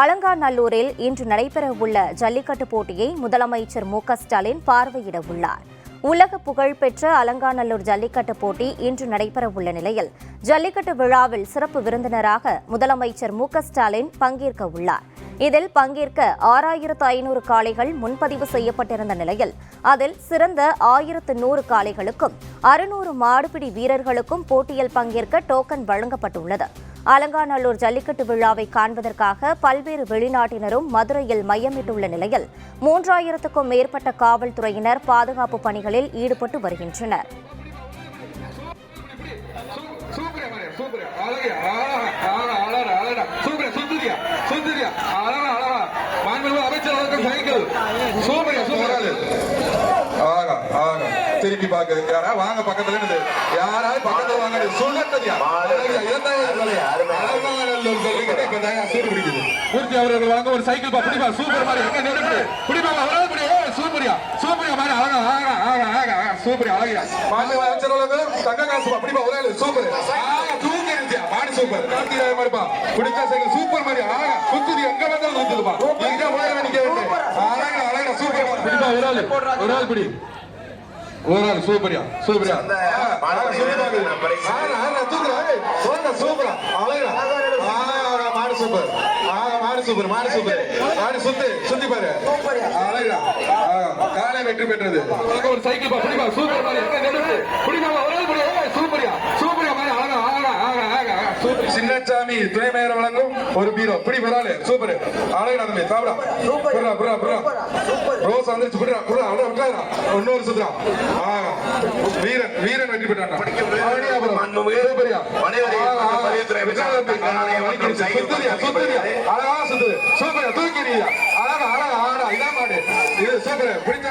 அலங்காநல்லூரில் இன்று நடைபெறவுள்ள ஜல்லிக்கட்டு போட்டியை முதலமைச்சர் மு க ஸ்டாலின் பார்வையிட உள்ளார். உலக புகழ்பெற்ற அலங்காநல்லூர் ஜல்லிக்கட்டு போட்டி இன்று நடைபெறவுள்ள நிலையில் ஜல்லிக்கட்டு விழாவில் சிறப்பு விருந்தினராக முதலமைச்சர் மு க ஸ்டாலின் பங்கேற்க உள்ளார். இதில் பங்கேற்க ஆறாயிரத்து ஐநூறு காளைகள் முன்பதிவு செய்யப்பட்டிருந்த நிலையில் அதில் சிறந்த ஆயிரத்து நூறு காளைகளுக்கும் அறுநூறு மாடுபிடி வீரர்களுக்கும் போட்டியில் பங்கேற்க டோக்கன் வழங்கப்பட்டுள்ளது. அலங்காநல்லூர் ஜல்லிக்கட்டு விழாவை காண்பதற்காக பல்வேறு வெளிநாட்டினரும் மதுரையில் மையமிட்டுள்ள நிலையில் மூன்றாயிரத்துக்கும் மேற்பட்ட காவல்துறையினர் பாதுகாப்பு பணிகளில் ஈடுபட்டு வருகின்றனர் அழகா அழகா அழகா அழகா அழகா அழகா அமைச்சர் சைக்கிள் சூப்பரா சூப்பரா அழகா அழகா திருப்பி பாக்க யாரா வாங்க பக்கத்துல இருந்து யாராவது பக்கத்துல வாங்க. சொல்லட்டதியா மூர்த்தி அவர்கள் வாங்க ஒரு சைக்கிள் பா. பிடிப்பா சூப்பர் மாதிரி எங்க நின்று பிடிப்பா அவரால் பிடி சூப்பரியா. சூப்பரியா மாதிரி அழகா அழகா அழகா அழகா சூப்பரியா அழகியா. மாநில அமைச்சர் அவர்கள் தங்க காசு பா. பிடிப்பா ஒரே சூப்பர். தூக்கி இருந்துச்சியா மாடு சூப்பர். கார்த்திகாய மாதிரிப்பா பிடிச்சா சைக்கிள் சூப்பர் மாதிரி அழகா. சுத்துது எங்க வந்தாலும் சுத்துதுப்பா எங்க போய் நிக்க அழகா அழகா. சூப்பர் பிடிப்பா ஒரு ஆள். ஒரு ஆள் பிடி. ஆள் சூப்பரியா சூப்பரியா. சூப்பரா சூப்பரா. அழகா ஆ, மாடு சூப்பர். மாடு சூப்பர் மாடு சூப்பர். மாடு சுத்து சுத்தி பாரு. அழகா ஆ, காலை வெற்றி பெற்றது. ஒரு சைக்கிள் பா பிடிப்பா சூப்பர் பிடிப்பா ஒரு ஆள் பிடி ஏய், சூப்பரியா சூப்பரியா மாதிரி அழகா அழகா அழகா அழகா அழகா சின்னச்சாமி துணை மேயர் வழங்கும் ஒரு பீரோ பிடி பரவாயில்ல சூப்பர் அழகா தம்பி சாப்பிடா புறா புறா புறா ரோஸ் வந்துருச்சு புறா புறா அவ்வளோ விட்டாரா இன்னொரு சுத்துறா ஆஹா வீரன் வீரன் வெற்றி பெற்றான் சூப்பரியா சுத்தரியா சுத்தரியா அழகா சுத்துது சூப்பரா தூக்கிறியா அழகா அழகா அழகா இதான் மாடு இது சூப்பர் பிடிச்ச